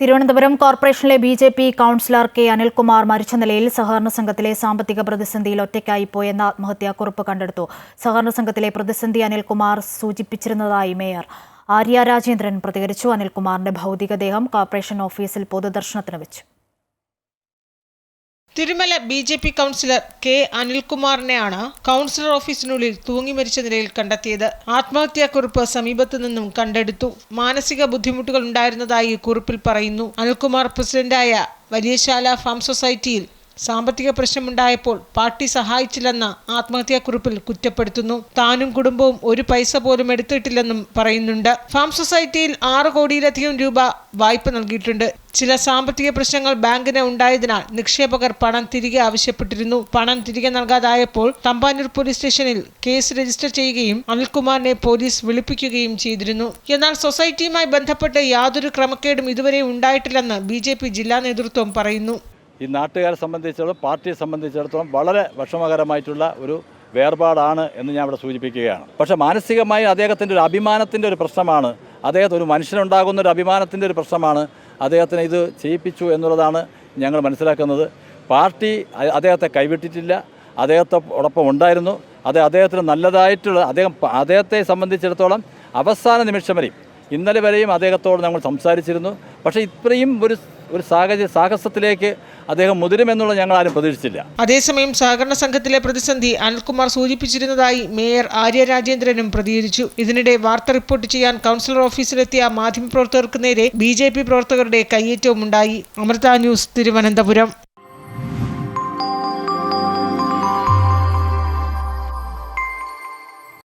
തിരുവനന്തപുരം കോർപ്പറേഷനിലെ B J P councillor K Anilkumar മരിച്ച നിലയിൽ സഹകരണ സംഘത്തിലെ സാമ്പത്തിക പ്രതിസന്ധിയിൽ ഒറ്റയ്ക്കായി പോയെന്ന ആത്മഹത്യാക്കുറിപ്പ് കണ്ടെടുത്തു. സഹകരണ സംഘത്തിലെ പ്രതിസന്ധി അനിൽകുമാർ സൂചിപ്പിച്ചിരുന്നതായി മേയർ ആര്യ രാജേന്ദ്രൻ പ്രതികരിച്ചു. അനിൽകുമാറിന്റെ ഭൗതികദേഹം കോർപ്പറേഷൻ ഓഫീസിൽ പൊതുദർശനത്തിന് വെച്ചു. Thirumala B J P councillor K അനിൽകുമാറിനെയാണ് councillor ഓഫീസിനുള്ളിൽ തൂങ്ങി മരിച്ച നിലയിൽ കണ്ടെത്തിയത്. ആത്മഹത്യാക്കുറിപ്പ് സമീപത്തു നിന്നും കണ്ടെടുത്തു. മാനസിക ബുദ്ധിമുട്ടുകൾ ഉണ്ടായിരുന്നതായി കുറിപ്പിൽ പറയുന്നു. അനിൽകുമാർ പ്രസിഡന്റായ വലിയശാല ഫാം സൊസൈറ്റിയിൽ സാമ്പത്തിക പ്രശ്നമുണ്ടായപ്പോൾ പാർട്ടി സഹായിച്ചില്ലെന്ന ആത്മഹത്യാക്കുറിപ്പിൽ കുറ്റപ്പെടുത്തുന്നു. താനും കുടുംബവും ഒരു പൈസ പോലും എടുത്തിട്ടില്ലെന്നും പറയുന്നുണ്ട്. ഫാം സൊസൈറ്റിയിൽ ആറ് കോടിയിലധികം രൂപ വായ്പ നൽകിയിട്ടുണ്ട്. ചില സാമ്പത്തിക പ്രശ്നങ്ങൾ ബാങ്കിന് ഉണ്ടായതിനാൽ നിക്ഷേപകർ പണം തിരികെ ആവശ്യപ്പെട്ടിരുന്നു. പണം തിരികെ നൽകാതായപ്പോൾ തമ്പാനൂർ പോലീസ് സ്റ്റേഷനിൽ കേസ് രജിസ്റ്റർ ചെയ്യുകയും അനിൽകുമാറിനെ പോലീസ് വിളിപ്പിക്കുകയും ചെയ്തിരുന്നു. എന്നാൽ സൊസൈറ്റിയുമായി ബന്ധപ്പെട്ട് യാതൊരു ക്രമക്കേടും ഇതുവരെ ഉണ്ടായിട്ടില്ലെന്ന് ബി ജില്ലാ നേതൃത്വം പറയുന്നു. ഈ നാട്ടുകാരെ സംബന്ധിച്ചിടത്തോളം പാർട്ടിയെ സംബന്ധിച്ചിടത്തോളം വളരെ വിഷമകരമായിട്ടുള്ള ഒരു വേർപാടാണ് എന്ന് ഞാൻ ഇവിടെ സൂചിപ്പിക്കുകയാണ്. പക്ഷേ മാനസികമായി അദ്ദേഹത്തിന്റെ ഒരു അഭിമാനത്തിന്റെ ഒരു പ്രശ്നമാണ്. അദ്ദേഹത്തിന് ഒരു മനുഷ്യനുണ്ടാകുന്ന ഒരു അഭിമാനത്തിന്റെ ഒരു പ്രശ്നമാണ്. അദ്ദേഹത്തിന് ഇത് ചെയ്യിപ്പിച്ചു എന്നുള്ളതാണ് ഞങ്ങൾ മനസ്സിലാക്കുന്നത്. പാർട്ടി അദ്ദേഹത്തെ കൈവിട്ടിട്ടില്ല. അദ്ദേഹത്തോടൊപ്പം ഉണ്ടായിരുന്നു. അത് അദ്ദേഹത്തിന് നല്ലതായിട്ടുള്ള അദ്ദേഹം അദ്ദേഹത്തെ സംബന്ധിച്ചിടത്തോളം അവസാന നിമിഷം വരെയും ഇന്നലെ വരെയും അദ്ദേഹത്തോട് നമ്മൾ സംസാരിച്ചിരുന്നു. പക്ഷേ ഇത്രയും ഒരു ഒരു സാഹചര്യ സാഹസത്തിലേക്ക് അദ്ദേഹം മുതിരുമെന്നുള്ളത് ഞങ്ങൾ ആരും പ്രതീക്ഷിച്ചില്ല. അതേസമയം സഹകരണ സംഘത്തിലെ പ്രതിസന്ധി അനിൽകുമാർ സൂചിപ്പിച്ചിരുന്നതായി മേയർ ആര്യ രാജേന്ദ്രനും പ്രതികരിച്ചു. ഇതിനിടെ വാർത്ത റിപ്പോർട്ട് ചെയ്യാൻ കൗൺസിലർ ഓഫീസിലെത്തിയ മാധ്യമപ്രവർത്തകർക്ക് നേരെ ബി പ്രവർത്തകരുടെ കയ്യേറ്റവും ഉണ്ടായി. അമൃത ന്യൂസ് തിരുവനന്തപുരം.